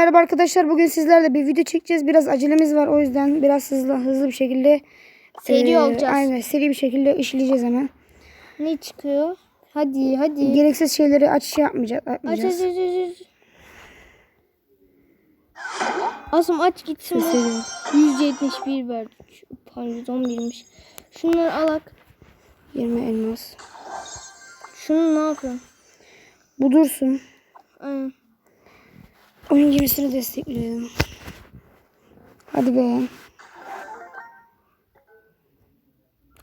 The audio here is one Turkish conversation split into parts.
Merhaba arkadaşlar bugün sizlerle bir video çekeceğiz. Biraz acelemiz var o yüzden biraz hızlı hızlı bir şekilde Seri eee, olacağız. Aynen seri bir şekilde işleyeceğiz hemen. Ne çıkıyor? Hadi hadi. Gereksiz şeyleri aç şey yapmayacağız. Aç aç aç aç. aç. Asım aç gitsin. Seri. bu. 171 verdik. Pardon 111'miş. Şunları alak. 20 elmas. Şunu ne yapıyorsun? Bu dursun. Aynen. Oyun gemisini destekleyelim. Hadi be.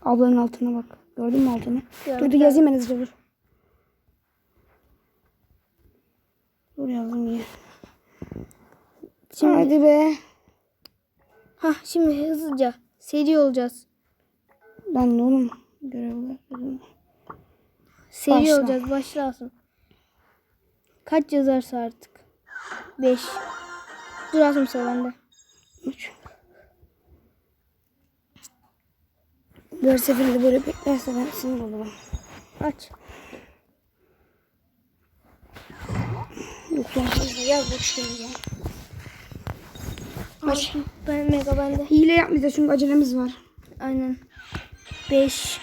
Ablanın altına bak. Gördün mü altını? Dur dur yazayım ben hızlıca dur. Dur yazdım iyi. Şimdi- Hadi be. Hah şimdi hızlıca seri olacağız. Ben de oğlum görev olarak Seri Başla. olacağız. Başla Asım. Kaç yazarsa artık. 5. Dur Asım sıra bende. 3. Her seferinde böyle beklerse ben sinir olurum. Aç. Yok ya bak şimdi ya. Aç. Ben mega bende. Hile yapmayacağız çünkü acelemiz var. Aynen. 5.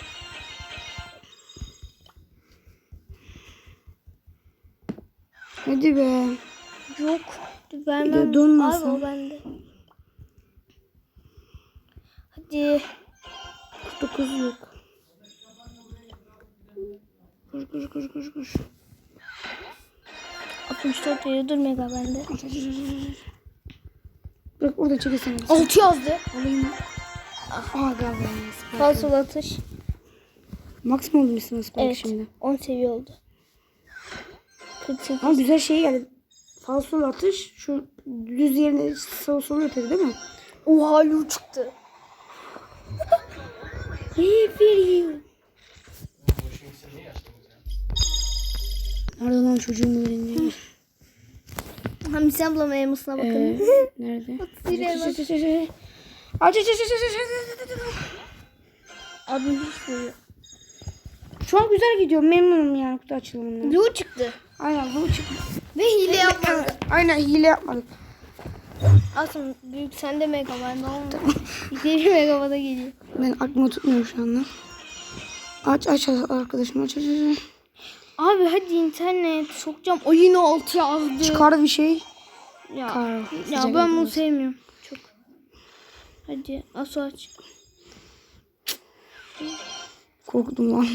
Hadi be. Yok. Vermem. donmasın. Abi o bende. Hadi. 49 yok. Koş koş koş koş koş. 64 veriyor. Dur mega bende. Bırak orada çekilsene. 6 yazdı. Alayım mı? Aa galiba. Falsol atış. Max mı. Spike Evet. şimdi? 10 seviye oldu. 48. Ama güzel şey geldi. Falsol atış şu düz yerine sağ sol yapıyor değil mi? Oha yu çıktı. İyi veriyor. Nerede lan çocuğum öğreniyor? Hamsi ablam elmasına bakın. Ee, nerede? Siri Aç elmas. aç aç aç aç. Aç aç aç aç aç aç aç aç. Abi hiç veriyor. Şu an güzel gidiyor. Memnunum yani kutu açılımından. Yu çıktı. Aynen bu çıktı. Ve hile yapmadı. Aynen hile yapmadık. Aslında büyük sende mega bende olmadı. İleri mega bana geliyor. Ben aklıma tutmuyorum şu anda. Aç aç aç arkadaşım aç aç aç. Abi hadi internet sokacağım. Oyunu alt yazdı. Çıkar bir şey. Ya, Kar. ya ben bunu sevmiyorum. Çok. Hadi Asu aç. Korktum lan.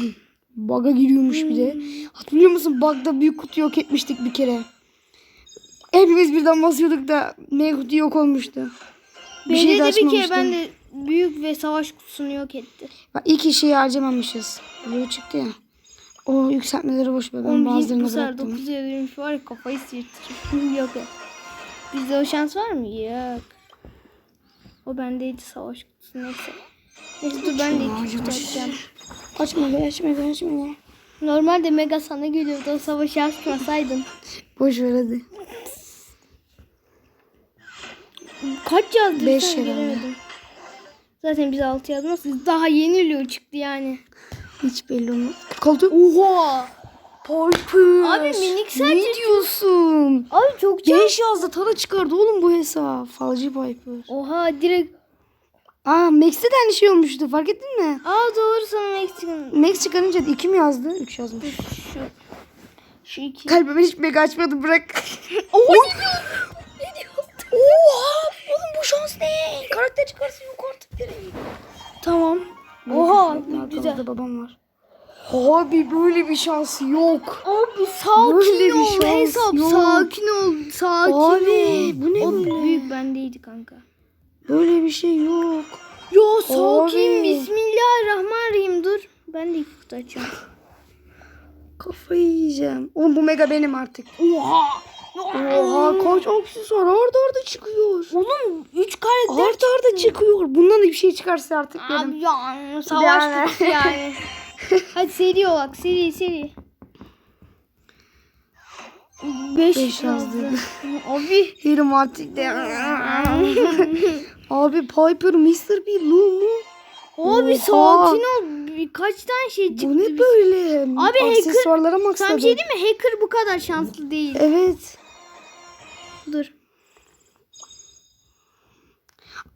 Bug'a giriyormuş bir de. Hatırlıyor musun? Bug'da büyük kutu yok etmiştik bir kere. Hepimiz birden basıyorduk da mega kutu yok olmuştu. Bir şey de bir kere ben de büyük ve savaş kutusunu yok etti. Bak iki şeyi harcamamışız. Bu çıktı ya. O yükseltmeleri boş ver. Ben bazılarını bıraktım. 9 yazıyormuş var ya kafayı sıyırtırım. yok yok. Bizde o şans var mı? Yok. O bendeydi savaş kutusu neyse. Neyse dur ben de iki kutu açacağım. Açma be açma be açma be. Normalde mega sana geliyordu o savaşı açmasaydın. Boş ver hadi. Kaç yazdın Beş sen herhalde. göremedim. Zaten biz 6 yazmazsınız. Daha yeni Leo çıktı yani. Hiç belli olmaz. Koltuğu. Oha. Piper. Abi minik Ne sadece. diyorsun? Abi çok can. 5 yazdı. Tara çıkardı oğlum bu hesap. Falcı Piper. Oha direkt. Aa Max'te de aynı şey olmuştu. Fark ettin mi? Aa doğru sana Mexican. Max çıkarınca 2 mi yazdı? 3 yazmış. Şu. Şu iki. Kalbime hiç mega açmadı bırak. Oha ne diyorsun? Ne diyorsun? Oha! Oğlum bu şans ne? Karakter çıkarsın yok artık direkt. Tamam. Oha Güzel. babam var. Abi böyle bir şans yok. Abi sakin Böyle ol. Hesap yok. sakin ol. Sakin Abi, ol. bu ne o böyle? büyük bendeydi kanka. Böyle bir şey yok. Ya sakin. Bismillahirrahmanirrahim. Dur. Ben de iki kutu açıyorum. Kafayı yiyeceğim. Oğlum bu mega benim artık. Oha. Oha kaç aksesuar arda arda çıkıyor. Oğlum 3 karakter Arda arda çıkıyor. Bundan da bir şey çıkarsa artık benim. Abi ya savaş Yani. kutusu yani. Hadi seri olak seri seri. 5 Beş yazdı. yazdı. Abi. Yerim artık de. Abi Piper, Mr. P, Lou mu? Abi Oha. sakin ol. Birkaç tane şey çıktı. Bu ne Biz- böyle? Abi hacker- Aksesuarlara Sana maksadı. bir şey diyeyim mi? Hacker bu kadar şanslı değil. Evet. Dur.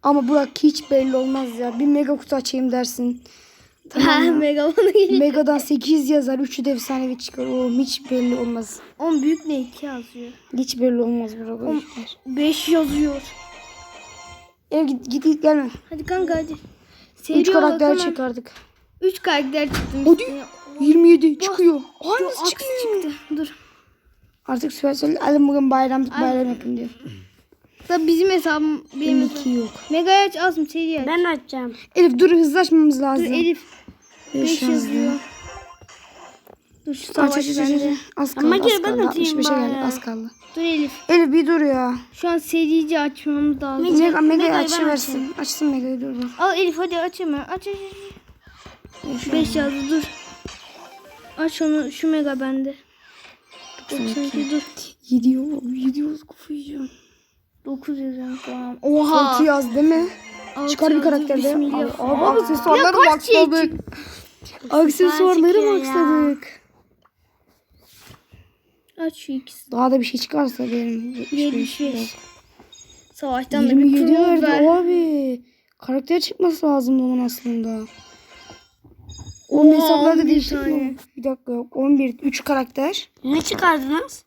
Ama Burak hiç belli olmaz ya. Bir mega kutu açayım dersin. Ha, Megaman'a geliyor. Megadan 8 yazar. 3'ü de efsanevi çıkar. Oğlum hiç belli olmaz. 10 büyük ne 2 yazıyor. Hiç belli olmaz Burak. o işler. 5 yazıyor. Ev git, git git gelme. Hadi kanka hadi. 3 Seri karakter olarak çıkardık. 3 karakter çıktı. Hadi. üstüne. 27 çıkıyor. Dur, Aynısı aksi çıkmıyor. çıktı. Dur. Artık Süpersel alın bugün bayram bayram yapın diyor. Da bizim hesabım benim hesabım. iki yok. Mega aç az mı seri aç. Ben açacağım. Elif dur hızlaşmamız Dur lazım. Elif. Beş 5 yazdı. yazıyor. Dur şu Aç savaş aç aç, aç. bende. Az kaldı Ama az gel ben kaldı. atayım 65'e bari. geldik az kaldı. Dur Elif. Elif bir dur ya. Şu an serici açmamız lazım. Mega- Mega, Mega'yı ben açıversin. Açsın Mega'yı dur dur. Al Elif hadi aç hemen. Aç aç aç. 5 yazdı dur. Aç onu şu mega bende. 92 dur. Gidiyor. Gidiyoruz kafayı yiyeceğim. 9 yazıyorum falan. Oha. 6 yaz değil mi? Altı Çıkar bir karakter de. Abi, aksesuarları maxladık. Aksesuarları maxladık. Aç şu ikisi. Daha da bir şey çıkarsa benim 75. Savaştan da bir 27 proof verdi ver. abi. Karakter çıkması lazım onun aslında. Onun Oha, hesapları da 11 değişti. tane. Bir dakika yok. 11. 3 karakter. Ne çıkardınız?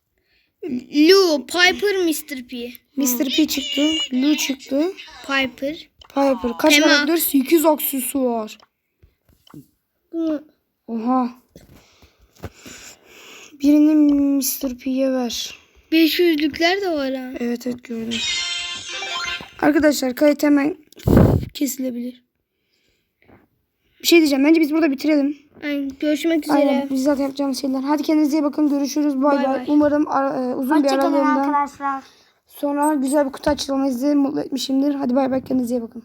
Lu, Piper, Mr. P. Mr. P çıktı. Lu çıktı. Piper. Piper. Kaç Tema. karakter? 8 aksesuar. Bunu Oha. Birini Mr. P'ye ver. 500'lükler de var ha. Evet evet gördüm. Arkadaşlar kayıt hemen kesilebilir. Bir şey diyeceğim. Bence biz burada bitirelim. Yani görüşmek üzere. Aynen. Biz zaten yapacağımız şeyler. Hadi kendinize iyi bakın. Görüşürüz. Bay Bay. Umarım ara- e, uzun bir Hoşçakalın aralığından arkadaşlar. sonra güzel bir kutu açılımı sizi mutlu etmişimdir. Hadi bay bay. Kendinize iyi bakın.